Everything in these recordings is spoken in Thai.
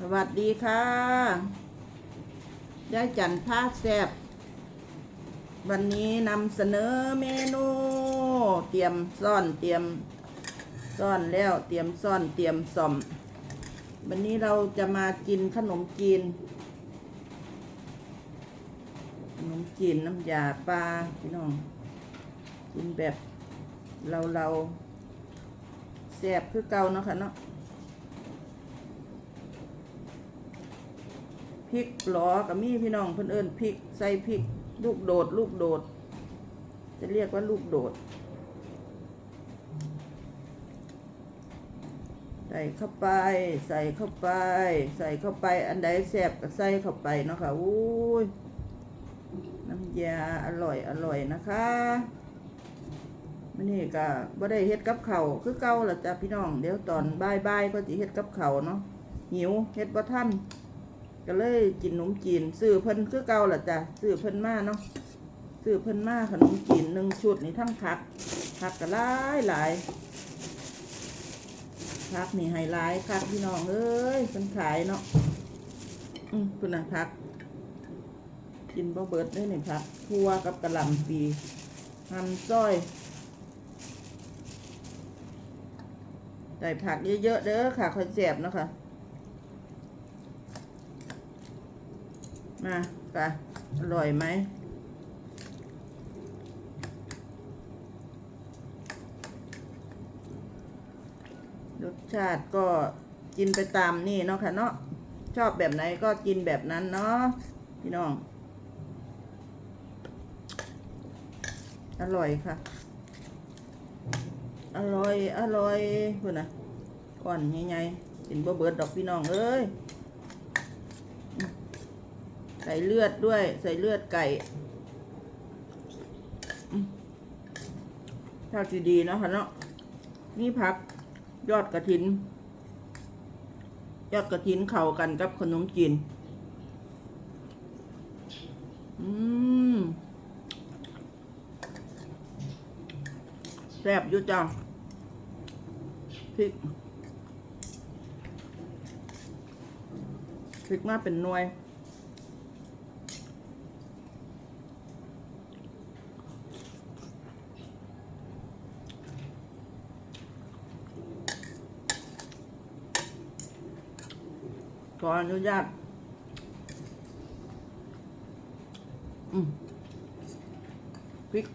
สวัสดีค่ะยายจันพาแซบวันนี้นำเสนอเมนู เตรียมซ่อนเตรียมซ่อนแล้วเตรียมซ่อนเตรียมซ่อม วันนี้เราจะมากินขนมจีนขนมจีนน้ำยาปลาพี่น้องกินแบบเราเราแซบคือเก่าเนาะค่ะเนาะ พริกหลอกับมีพี่น้องเพิ่อนเอิ้นพริกใส่พริก ลูกโดด ลูกโดด จะเรียกว่าลูกโดดใส่เข้าไป ใส่เข้าไป ใส่เข้าไปอันใดแซ่บก็ใส่เข้าไปเนาะค่ะอุ้ยน้ำยาอร่อยอร่อยนะคะมันนี่ก็บ่ได้เฮ็ดกับเข้าคือเก่าละจ้ะพี่น้องเดี๋ยวตอนบ่ายๆก็สิเฮ็ดกับเข้าเนาะหิวเฮ็ดบ่ทัน ก็เลยกินขนมจีนซื้อเพิ่นคือเก่าล่ะจ้ะซื้อเพิ่นมาเนาะซื้อเพิ่นมาขนมจีนหนึ่งชุดนี่ทั้งผักผักก็หลายหลายผักนี่ไฮไลท์ผักพี่น้องเอ้ยเพิ่นขายเนาะอืมคุณน่ะผัก กินบ่เบิดได้นี่ผักทั่วกับกะหล่ำปีหั่นซ้อยใส่ผักเยอะๆเด้อค่ะคอยแสบเนาะค่ะ มาค่ะอร่อยไหมรสชาติก็กินไปตามนี่เนาะค่ะเนาะชอบแบบไหนก็กินแบบนั้นเนาะพี่น้อง อร่อยค่ะ อร่อย อร่อยคุณนะก่อนใหญ่ๆกินบ่เบิดดอกพี่น้องเอ้ย ใส่เลือดด้วย ใส่เลือดไก่อืมถ้าจะดีเนาะค่ะเนาะนี่ผักยอดกระถิน ยอดกระถินเข้ากันกับขนมจีนอืมแซ่บอยู่จ้าพริกพริกมาเป็นหน่วย ออนุญาตอืมพริก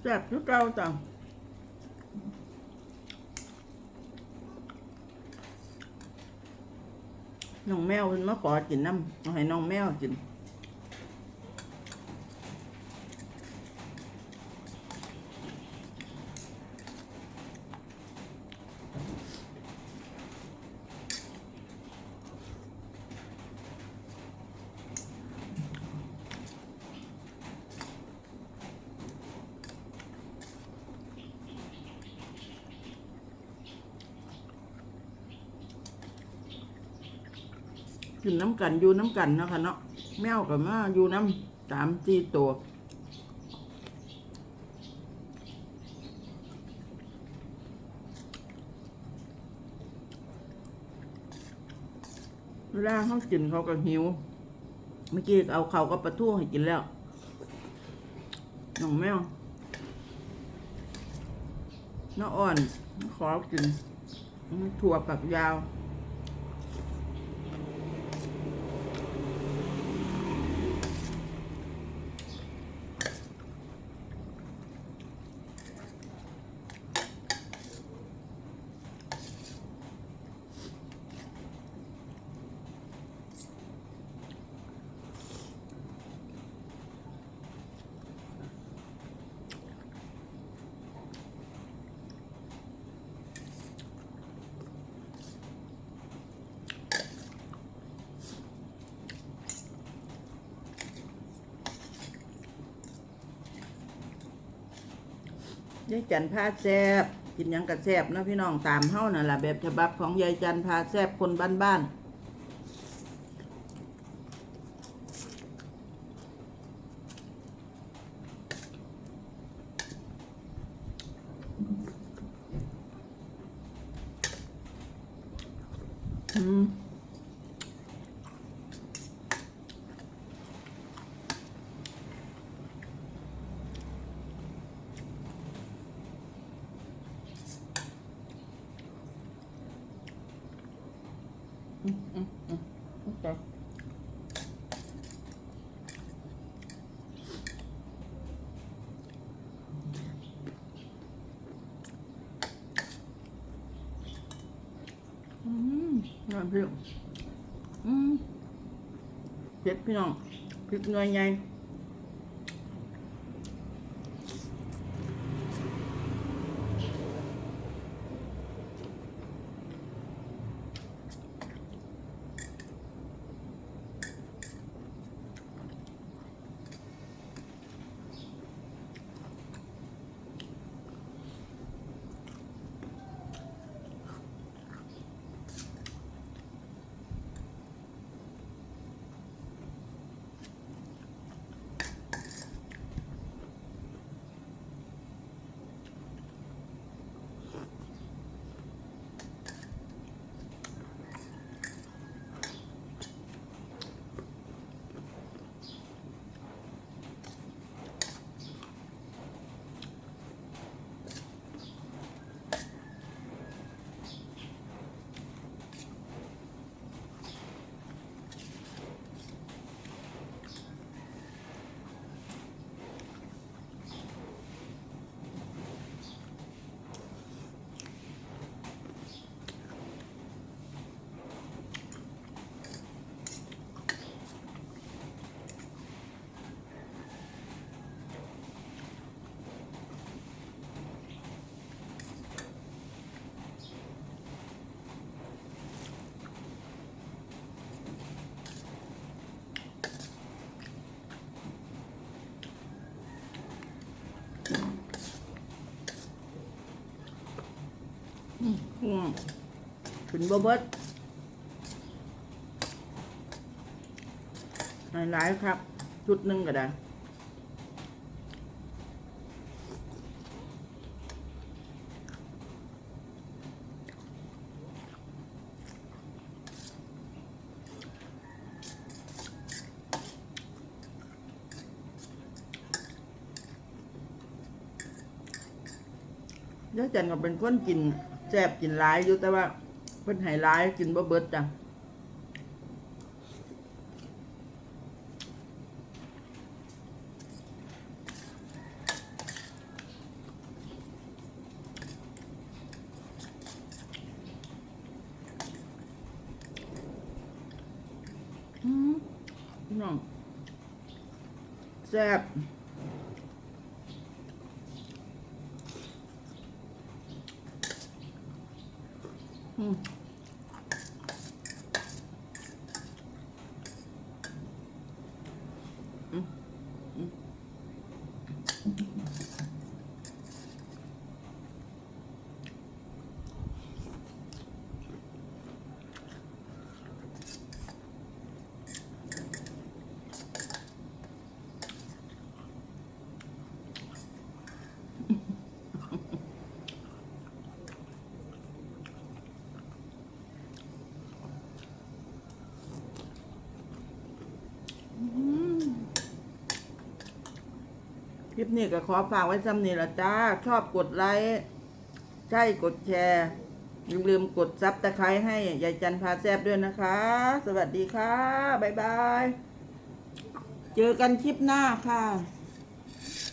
แซ่บทุกเก้าจังน้องแมวมันมาขอกินน้ำให้น้องแมวกิน กินน้ำกันอยู่น้ำกันเนาะค่ะเนาะแมวกับมาอยู่น้ำสามสี่ตัวเวลาเขากินเขาก็หิว เมื่อกี้เอาเขากับปลาทูให้กินแล้วน้องแมวน้าอ่อน ขอกินถั่วฝักยาว ยายจันพาแซบกินหยังกะแซบเนาะพี่น้องตามเฮานั่นล่ะแบบฉบับของยายจันพาแซบคนบ้านๆอืมอืมอืมอืมโอเคอืมน้ำพริกอืมเผ็ดพี่น้องพริกหน่วยใหญ่ อืม ขึ้นบ่เบิดหลายๆครับ ชุดหนึ่งก็ได้ยายจันก็เป็นคนกินแซ่บกินหลายอยู่แต่ว่า พิ่นให้หลายกินบ่เบิดจ้ะน้องแซ่บอืม ลิปนี้ก็ขอฝากไว้ซ้ำนี่ละจ้า ชอบกดไลค์ ใช่กดแชร์อย่าลืมกดซับตะไคร้ให้ยายจันพาแซบด้วยนะคะ สวัสดีค่ะ บ๊ายบาย เจอกันคลิปหน้าค่ะ